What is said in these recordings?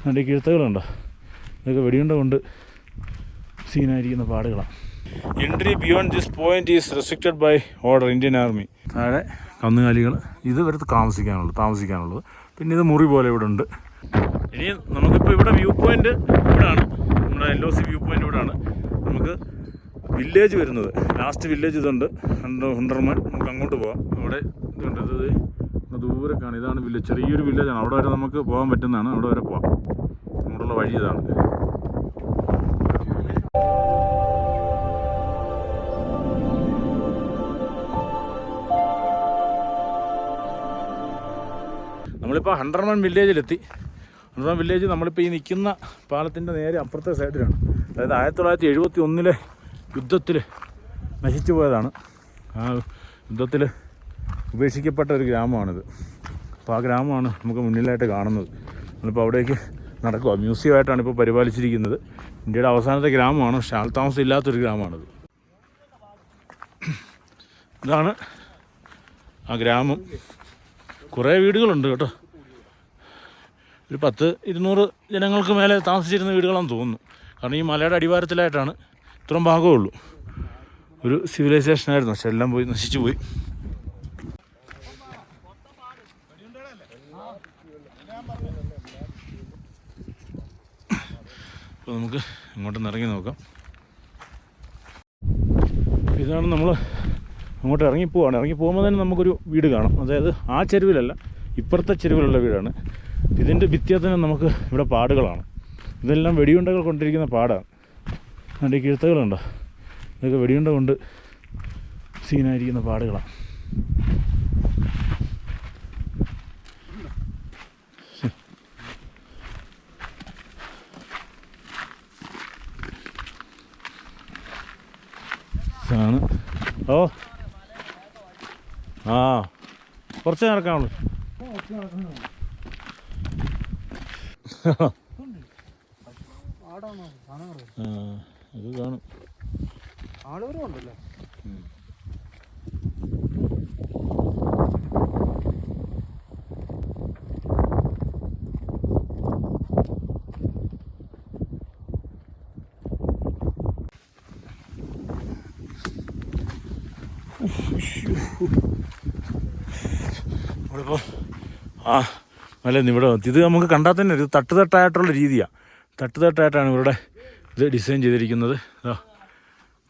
അതിന്റെ കീഴ്ത്തകളുണ്ടോ. ഇതൊക്കെ വെടിയുണ്ട കൊണ്ട് സീനായിരിക്കുന്ന പാടുകളാണ് entry beyond this point is restricted by order Indian army താഴെ കന്നുകാലികൾ ഇത് വരത്ത് താമസിക്കാനുള്ളത് താമസിക്കാനുള്ളത്. പിന്നെ ഇത് മുറി പോലെ ഇവിടെ ഉണ്ട്. ഇനി നമുക്കിപ്പോൾ ഇവിടെ വ്യൂ പോയിന്റ് ഇവിടാണ്. നമ്മുടെ L O C view point ഇവിടാണ്. നമുക്ക് വില്ലേജ് വരുന്നത്. ലാസ്റ്റ് വില്ലേജ് ഇതുണ്ട്. ഹുണ്ടർമാൻ. നമുക്ക് അങ്ങോട്ട് പോകാം അവിടെ ഇതുണ്ട്. ഇത് ദൂരെ കാണാം. ഇതാണ് വില്ലേജ് ചെറിയൊരു വില്ലേജാണ്. അവിടെ വരെ നമുക്ക് പോകാൻ പറ്റുന്നതാണ്. അവിടെ വരെ പോകാം അങ്ങോട്ടുള്ള വഴി ഇതാണ്. നമ്മളിപ്പോൾ ഹൺഡർമൺ വില്ലേജിലെത്തി. ഹൺഡർമൺ വില്ലേജ് നമ്മളിപ്പോൾ ഈ നിൽക്കുന്ന പാലത്തിന്റെ നേരെ അപ്പുറത്തെ സൈഡിലാണ്. അതായത് ആയിരത്തി തൊള്ളായിരത്തി എഴുപത്തി ഒന്നിലെ യുദ്ധത്തിൽ നശിച്ചു പോയതാണ്. ആ യുദ്ധത്തിൽ ഉപേക്ഷിക്കപ്പെട്ട ഒരു ഗ്രാമമാണിത്. അപ്പോൾ ആ ഗ്രാമമാണ് നമുക്ക് മുന്നിലായിട്ട് കാണുന്നത്. നമ്മളിപ്പോൾ അവിടേക്ക് നടക്കുക മ്യൂസിയമായിട്ടാണ് ഇപ്പോൾ പരിപാലിച്ചിരിക്കുന്നത്. ഇന്ത്യയുടെ അവസാനത്തെ ഗ്രാമമാണ്. പക്ഷേ താമസം ഇല്ലാത്തൊരു ഗ്രാമമാണിത്. ഇതാണ് ആ ഗ്രാമം. കുറേ വീടുകളുണ്ട് കേട്ടോ. ഒരു പത്ത് ഇരുന്നൂറ് ജനങ്ങൾക്ക് മേലെ താമസിച്ചിരുന്ന വീടുകളാണെന്ന് തോന്നുന്നു. കാരണം ഈ മലയുടെ അടിവാരത്തിലായിട്ടാണ് ഇത്രയും ഭാഗമുള്ളൂ ഒരു സിവിലൈസേഷനായിരുന്നു പക്ഷെ എല്ലാം പോയി നശിച്ചു പോയി. അപ്പോൾ നമുക്ക് ഇങ്ങോട്ടൊന്ന് ഇറങ്ങി നോക്കാം. ഇതാണ് നമ്മൾ അങ്ങോട്ട് ഇറങ്ങി പോവാണ്. ഇറങ്ങി പോകുമ്പോൾ തന്നെ നമുക്കൊരു വീട് കാണാം. അതായത് ആ ചെരുവിലല്ല ഇപ്പുറത്തെ ചെരുവിലുള്ള വീടാണ്. ഇതിന്റെ ഭിത്തിയത്തിന് നമുക്ക് ഇവിടെ പാടുകളാണ്. ഇതെല്ലാം വെടിയുണ്ടകൾ കൊണ്ടിരിക്കുന്ന പാടാണ്. അതിന്റെ കീഴ്ത്തകളുണ്ടോ? ഇതൊക്കെ വെടിയുണ്ട കൊണ്ട് സീനായിരിക്കുന്ന പാടുകളാണ്. ഇതാണ് ഓ. ആ. കുറച്ച് നടക്കാനുള്ളൂ. ആ ഇത് കാണും. ആളുകളും ഉണ്ടല്ലേ നമ്മളിപ്പോൾ ആ അല്ല ഇവിടെ ഇത് നമുക്ക് കണ്ടാൽ തന്നെ ഇത് തട്ടുതട്ടായിട്ടുള്ള രീതിയാണ് തട്ടുതട്ടായിട്ടാണ് ഇവരുടെ ഇത് ഡിസൈൻ ചെയ്തിരിക്കുന്നത്.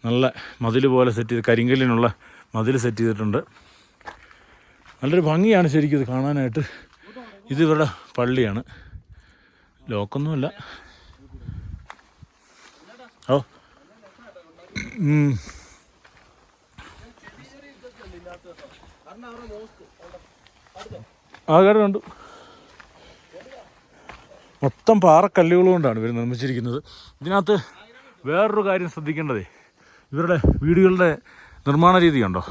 നല്ല മതിൽ പോലെ സെറ്റ് ചെയ്ത് കരിങ്കല്ലിനുള്ള മതിൽ സെറ്റ് ചെയ്തിട്ടുണ്ട്. നല്ലൊരു ഭംഗിയാണ് ശരിക്കും ഇത് കാണാനായിട്ട്. ഇത് ഇവരുടെ പള്ളിയാണ്. ലോക്കൊന്നുമല്ല. ഓ. ഉം. ഉണ്ട് മൊത്തം പാറക്കല്ലുകൾ കൊണ്ടാണ് ഇവർ നിർമ്മിച്ചിരിക്കുന്നത്. ഇതിനകത്ത് വേറൊരു കാര്യം ശ്രദ്ധിക്കേണ്ടതേ. ഇവരുടെ വീടുകളുടെ നിർമ്മാണ രീതി കണ്ടോ?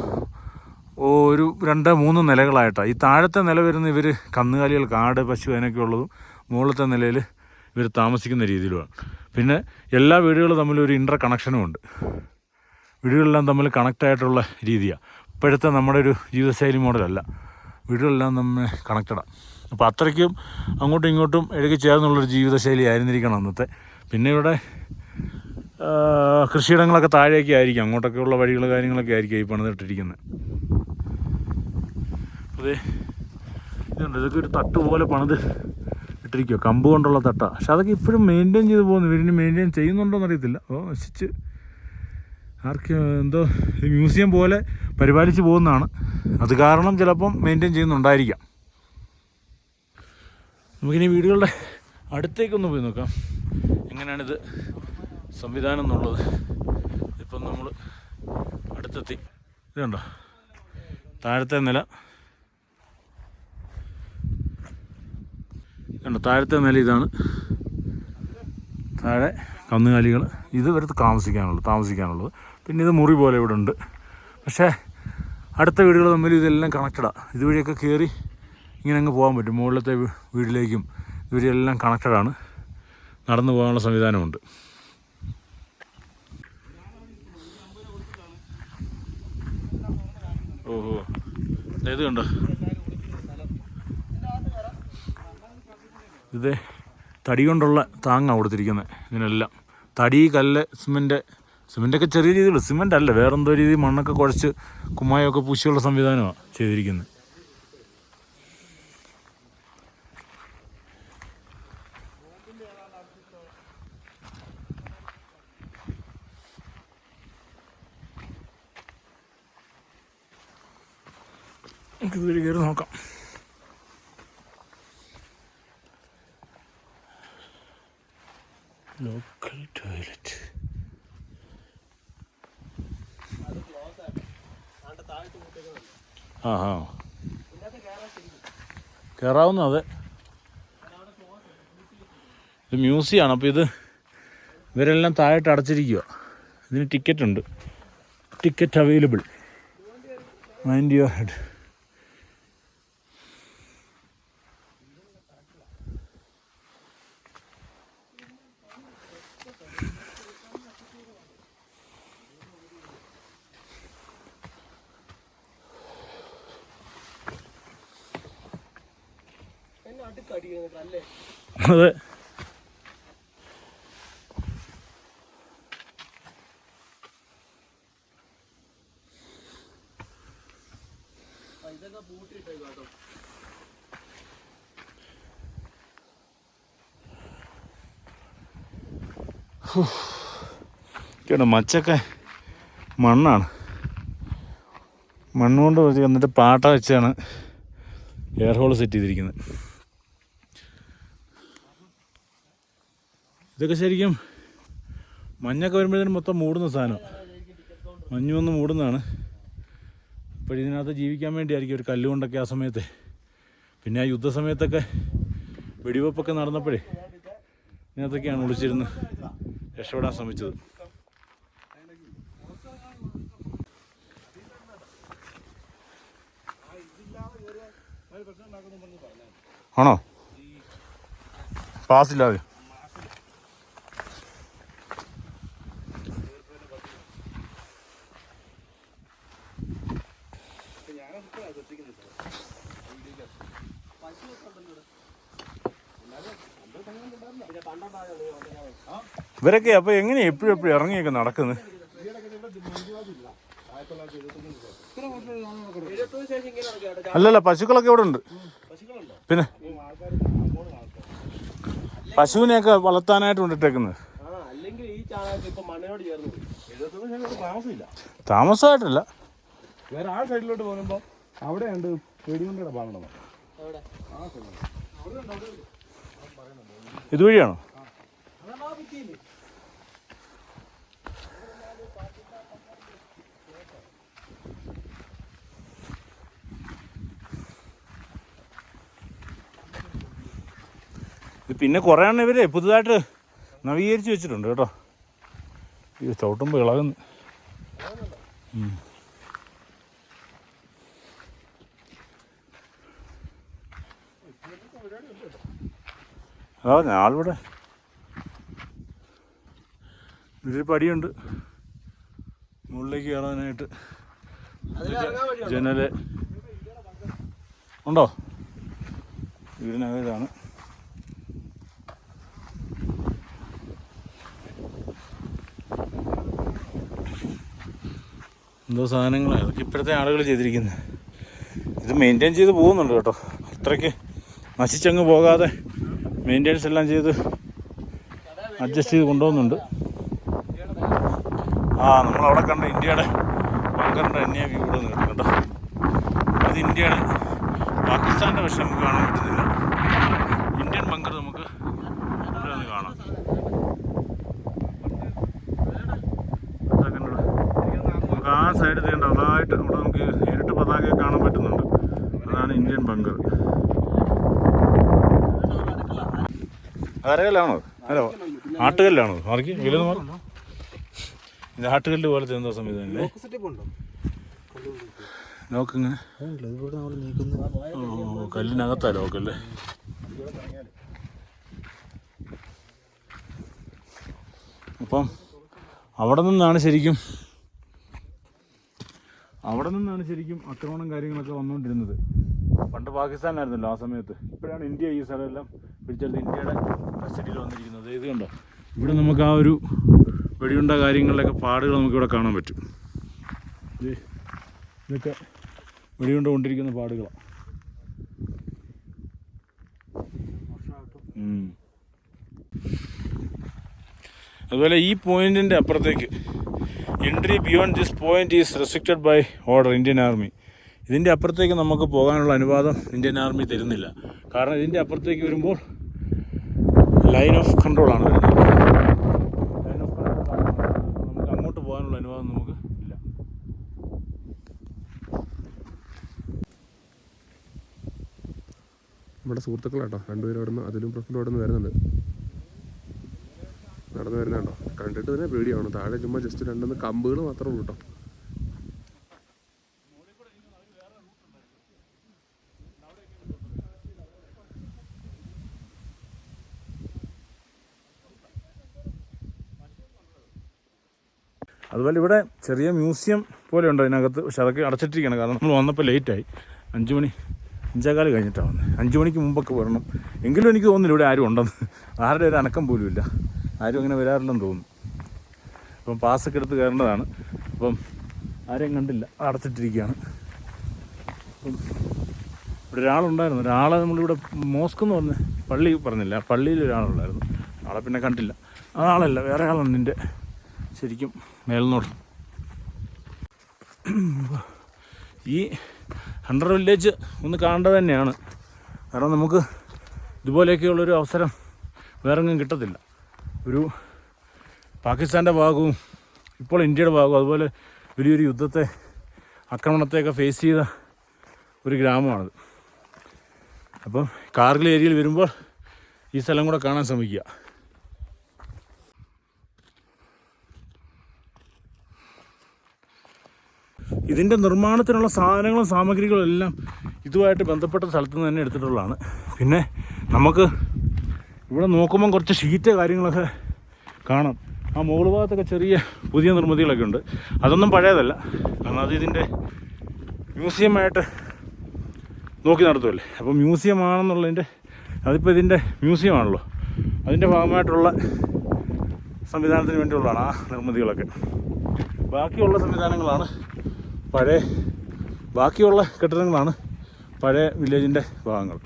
ഒരു രണ്ട് മൂന്ന് നിലകളായിട്ടാണ് ഈ താഴത്തെ നില വരുന്ന ഇവർ കന്നുകാലികൾ കാട് പശു അതിനൊക്കെ ഉള്ളതും മുകളിലത്തെ നിലയിൽ ഇവർ താമസിക്കുന്ന രീതിയിലുമാണ്. പിന്നെ എല്ലാ വീടുകളും തമ്മിൽ ഒരു ഇന്റർ കണക്ഷനും ഉണ്ട്. വീടുകളെല്ലാം തമ്മിൽ കണക്റ്റായിട്ടുള്ള രീതിയാണ് ഇപ്പോഴത്തെ നമ്മുടെ ഒരു ജീവിതശൈലി മോഡലല്ല വീടുകളെല്ലാം നമ്മൾ കണക്റ്റഡാണ് അപ്പോൾ അത്രയ്ക്കും അങ്ങോട്ടും ഇങ്ങോട്ടും ഇഴകി ചേർന്നുള്ളൊരു ജീവിതശൈലി ആയിരുന്നിരിക്കണം അന്നത്തെ. പിന്നെ ഇവിടെ കൃഷിയിടങ്ങളൊക്കെ താഴേക്ക് ആയിരിക്കും. അങ്ങോട്ടൊക്കെ ഉള്ള വഴികൾ കാര്യങ്ങളൊക്കെ ആയിരിക്കും ഈ പണിതിട്ടിരിക്കുന്നത്. അതെ ഇതുണ്ട്. ഇതൊക്കെ ഒരു തട്ട് പോലെ പണിത് ഇട്ടിരിക്കുക കമ്പ് കൊണ്ടുള്ള തട്ടാണ് പക്ഷെ അതൊക്കെ ഇപ്പോഴും മെയിന്റെയിൻ ചെയ്ത് പോകുന്നു. ഇവരിനി മെയിന്റെയിൻ ചെയ്യുന്നുണ്ടോ എന്നറിയത്തില്ല അപ്പോൾ നശിച്ച് ആർക്ക് എന്തോ മ്യൂസിയം പോലെ പരിപാലിച്ച് പോകുന്നതാണ്. അത് കാരണം ചിലപ്പം മെയിന്റെയിൻ ചെയ്യുന്നുണ്ടായിരിക്കാം. നമുക്കിനി വീടുകളുടെ അടുത്തേക്കൊന്ന് പോയി നോക്കാം. എങ്ങനെയാണിത് സംവിധാനം എന്നുള്ളത്? ഇപ്പം നമ്മൾ അടുത്തെത്തി. ഇത് കണ്ടോ? താഴത്തെ നില. കണ്ടോ? താഴത്തെ നില ഇതാണ്. താഴെ കന്നുകാലികൾ. ഇത് വരത്ത് താമസിക്കാനുള്ളത് താമസിക്കാനുള്ളത്. പിന്നെ ഇത് മുറി പോലെ ഇവിടെ ഉണ്ട്. പക്ഷേ അടുത്ത വീടുകൾ തമ്മിൽ ഇതെല്ലാം കണക്റ്റഡാണ് ഇതുവഴിയൊക്കെ കയറി ഇങ്ങനെ അങ്ങ് പോകാൻ പറ്റും. മുകളിലത്തെ വീട്ടിലേക്കും ഇവരെല്ലാം കണക്റ്റഡാണ് നടന്നു പോകാനുള്ള സംവിധാനമുണ്ട്. ഓഹോ. ഇത് കണ്ടോ? ഇത് തടി കൊണ്ടുള്ള താങ്ങാണ് കൊടുത്തിരിക്കുന്നത് ഇതിനെല്ലാം. തടി കല്ല് സിമെന്റ് സിമെന്റൊക്കെ ചെറിയ രീതിയിൽ സിമെന്റ് അല്ല വേറെന്തോ രീതി മണ്ണൊക്കെ കുഴച്ച് കുമ്മായമൊക്കെ പൂശിയുള്ള സംവിധാനമാണ് ചെയ്തിരിക്കുന്നത് ഇതുവഴി കയറി നോക്കാം. ആ ആ കയറാവുന്ന അതെ. ഇത് മ്യൂസിയമാണ് അപ്പോൾ ഇത് ഇവരെല്ലാം താഴോട്ട് അടച്ചിരിക്കുക ഇതിന് ടിക്കറ്റ് ഉണ്ട്. Ticket available mind your head അതെ. കേട്ടോ. മച്ചൊക്കെ മണ്ണാണ്. മണ്ണുകൊണ്ട് എന്നിട്ട് പാട്ട വെച്ചാണ് എയർ ഹോൾ സെറ്റ് ചെയ്തിരിക്കുന്നത്. ഇതൊക്കെ ശരിക്കും മഞ്ഞൊക്കെ വരുമ്പോഴത്തേനും മൊത്തം മൂടുന്ന സാധനം. മഞ്ഞ് വന്ന് മൂടുന്നതാണ്. അപ്പോൾ ഇതിനകത്ത് ജീവിക്കാൻ വേണ്ടിയായിരിക്കും ഒരു കല്ലുകൊണ്ടൊക്കെ ആ സമയത്ത്. പിന്നെ ആ യുദ്ധസമയത്തൊക്കെ വെടിവെപ്പൊക്കെ നടന്നപ്പോഴേ ഇതിനകത്തൊക്കെയാണ് ഒളിച്ചിരുന്ന് രക്ഷപ്പെടാൻ ശ്രമിച്ചത്. ആണോ? പാസില്ലാതെ. ഇവരൊക്കെ അപ്പൊ എങ്ങനെയാ എപ്പോഴും എപ്പോഴും ഇറങ്ങിയൊക്കെ നടക്കുന്നത് അല്ലല്ല പശുക്കളൊക്കെ ഇവിടെ ഉണ്ട് പിന്നെ? പശുവിനെയൊക്കെ വളർത്താനായിട്ട് കൊണ്ടിട്ടേക്കുന്നത് താമസമായിട്ടല്ല. വേറെ ആ സൈഡിലോട്ട് പോകുമ്പോ അവിടെ ഉണ്ട് പേടികൊണ്ടിയുടെ ഭാഗം ഇതുവഴിയാണോ ഇത് പിന്നെ കുറേ എണ്ണം ഇവരെ പുതുതായിട്ട് നവീകരിച്ച് വെച്ചിട്ടുണ്ട് കേട്ടോ. ഇത് ചവിട്ടുമ്പോൾ ഇളകുന്നു. അതാ ഞാളിവിടെ ഇതിൽ പടിയുണ്ട്. മുകളിലേക്ക് കയറാനായിട്ട്. ജനൽ. ഉണ്ടോ? വീടിനകം എന്തോ സാധനങ്ങളാണ് അതൊക്കെ ഇപ്പോഴത്തെ ആളുകൾ ചെയ്തിരിക്കുന്നത് ഇത് മെയിന്റെയിൻ ചെയ്ത് പോകുന്നുണ്ട് കേട്ടോ. അത്രയ്ക്ക് നശിച്ചങ്ങ് പോകാതെ മെയിന്റെയിൻസ് എല്ലാം ചെയ്ത് അഡ്ജസ്റ്റ് ചെയ്ത് കൊണ്ടുപോകുന്നുണ്ട്. ആ നമ്മളവിടെ കണ്ട ഇന്ത്യയുടെ ബങ്കറിന്റെ അന്യ വ്യൂ ഇവിടെ നിന്ന് കേട്ടോ. അത് ഇന്ത്യയുടെ പാകിസ്ഥാന്റെ വിഷമം കാണാൻ പറ്റുന്നില്ല ഇന്ത്യൻ ബങ്കർ നമുക്ക് ഇവിടെ നിന്ന് കാണാം ഇതൊക്കെ ഉണ്ട്. നമുക്ക് ആ സൈഡ് ചെയ്യേണ്ട അതായിട്ട് അവിടെ നമുക്ക് ഇരുട്ട് പതാക കാണാൻ പറ്റുന്നുണ്ട് അതാണ് ഇന്ത്യൻ ബങ്കർ അരകല്ലാണോ അല്ല ആട്ടുകല്ലാണോ. മാറിക്ക് വില ഇത് ആട്ടുകല്ല് പോലത്തെ എന്തോ സംവിധാനം നീക്കുന്നു ഓ കല്ലിനകത്താ ലോക്കല്ലേ അപ്പം അവിടെ നിന്നാണ് ശരിക്കും അവിടെ നിന്നാണ് ശരിക്കും ആക്രമണം കാര്യങ്ങളൊക്കെ വന്നുകൊണ്ടിരുന്നത് പണ്ട് പാകിസ്ഥാനായിരുന്നല്ലോ ആ സമയത്ത്. ഇപ്പോഴാണ് ഇന്ത്യ ഈ സ്ഥലമെല്ലാം പിടിച്ചെടുത്ത് ഇന്ത്യയുടെ കസ്റ്റഡിയിൽ വന്നിരിക്കുന്നത്. ഇത് കണ്ടോ? ഇവിടെ നമുക്ക് ആ ഒരു വെടിയുണ്ട കാര്യങ്ങളിലൊക്കെ പാടുകൾ നമുക്കിവിടെ കാണാൻ പറ്റും. ഇത് ഇതൊക്കെ വെടിയുണ്ട കൊണ്ടിരിക്കുന്ന പാടുകളാണ്. അതുപോലെ ഈ പോയിന്റിന്റെ അപ്പുറത്തേക്ക് entry beyond this point is restricted by order Indian army. ഇതിന്റെ അപ്പുറത്തേക്ക് നമുക്ക് പോകാനുള്ള അനുവാദം ഇന്ത്യൻ ആർമി തരുന്നില്ല. കാരണം ഇതിന്റെ അപ്പുറത്തേക്ക് വരുമ്പോൾ ലൈൻ ഓഫ് കൺട്രോളാണ് വരുന്നത്. ലൈൻ ഓഫ് കൺട്രോൾ നമുക്ക് അങ്ങോട്ട് പോകാനുള്ള അനുവാദം നമുക്ക് ഇല്ല. നമ്മുടെ സുഹൃത്തുക്കളാട്ടോ രണ്ടുപേരും അവിടെ നിന്ന് അതിലും പ്രശ്നം അവിടെ നിന്ന് വരുന്നുണ്ട്. നടന്നു വരുന്നുണ്ടോ? കണ്ടിട്ട് തന്നെ പേടിയാണ് താഴെ ചുമ്മാ ജസ്റ്റ് രണ്ടൊന്ന് കമ്പുകൾ മാത്രമേ ഉള്ളൂ കേട്ടോ അതുപോലെ ഇവിടെ ചെറിയ മ്യൂസിയം പോലെ ഉണ്ട് അതിനകത്ത്. പക്ഷെ അതൊക്കെ അടച്ചിട്ടിരിക്കുകയാണ്. കാരണം നമ്മൾ വന്നപ്പോൾ ലേറ്റായി അഞ്ച് മണി അഞ്ചേകാൽ കഴിഞ്ഞിട്ടാണ് വന്നത് അഞ്ച് മണിക്ക് മുമ്പൊക്കെ വരണം. എങ്കിലും എനിക്ക് തോന്നുന്നില്ല ഇവിടെ ആരും ഉണ്ടെന്ന്. ആരുടെ ഒരു അനക്കം പോലും ഇല്ല. ആരും അങ്ങനെ വരാറില്ലെന്ന് തോന്നുന്നു. അപ്പം പാസ്സൊക്കെ എടുത്ത് കയറേണ്ടതാണ്. അപ്പം ആരെയും കണ്ടില്ല. അടച്ചിട്ടിരിക്കുകയാണ്. ഇവിടെ ഒരാളുണ്ടായിരുന്നു. ഒരാളെ നമ്മളിവിടെ മോസ്ക് എന്ന് പറഞ്ഞ പള്ളി പറഞ്ഞില്ല. പള്ളിയിൽ ഒരാളുണ്ടായിരുന്നു. ആളെ പിന്നെ കണ്ടില്ല. ആ ആളല്ല വേറെ ആളാണ് നിന്റെ ശരിക്കും മേൽനോട്ടം ഈ ഹൺഡ്രഡ് വില്ലേജ് ഒന്ന് കാണേണ്ടത് തന്നെയാണ്. കാരണം നമുക്ക് ഇതുപോലെയൊക്കെയുള്ളൊരു അവസരം വേറെ എങ്ങും കിട്ടത്തില്ല. ഒരു പാകിസ്ഥാന്റെ ഭാഗവും ഇപ്പോൾ ഇന്ത്യയുടെ ഭാഗവും അതുപോലെ വലിയൊരു യുദ്ധത്തെ ആക്രമണത്തെയൊക്കെ ഫേസ് ചെയ്ത ഒരു ഗ്രാമമാണത്. അപ്പം കാർഗിൽ ഏരിയയിൽ വരുമ്പോൾ ഈ സ്ഥലം കൂടെ കാണാൻ ശ്രമിക്കുക. ഇതിന്റെ നിർമ്മാണത്തിനുള്ള സാധനങ്ങളും സാമഗ്രികളും എല്ലാം ഇതുമായിട്ട് ബന്ധപ്പെട്ട സ്ഥലത്ത് നിന്ന് തന്നെ എടുത്തിട്ടുള്ളതാണ്. പിന്നെ നമുക്ക് ഇവിടെ നോക്കുമ്പം കുറച്ച് ഷീറ്റ് കാര്യങ്ങളൊക്കെ കാണാം. ആ മുകൾ ഭാഗത്തൊക്കെ ചെറിയ പുതിയ നിർമ്മിതികളൊക്കെ ഉണ്ട്. അതൊന്നും പഴയതല്ല. കാരണം അത് ഇതിന്റെ മ്യൂസിയമായിട്ട് നോക്കി നടത്തുമല്ലേ അപ്പോൾ മ്യൂസിയം ആണെന്നുള്ളതിന്റെ അതിപ്പോൾ ഇതിന്റെ മ്യൂസിയം ആണല്ലോ അതിന്റെ ഭാഗമായിട്ടുള്ള സംവിധാനത്തിന് വേണ്ടിയുള്ളതാണ് ആ നിർമ്മിതികളൊക്കെ. ബാക്കിയുള്ള സംവിധാനങ്ങളാണ് പഴയ ബാക്കിയുള്ള കെട്ടിടങ്ങളാണ് പഴയ വില്ലേജിന്റെ ഭാഗങ്ങൾ.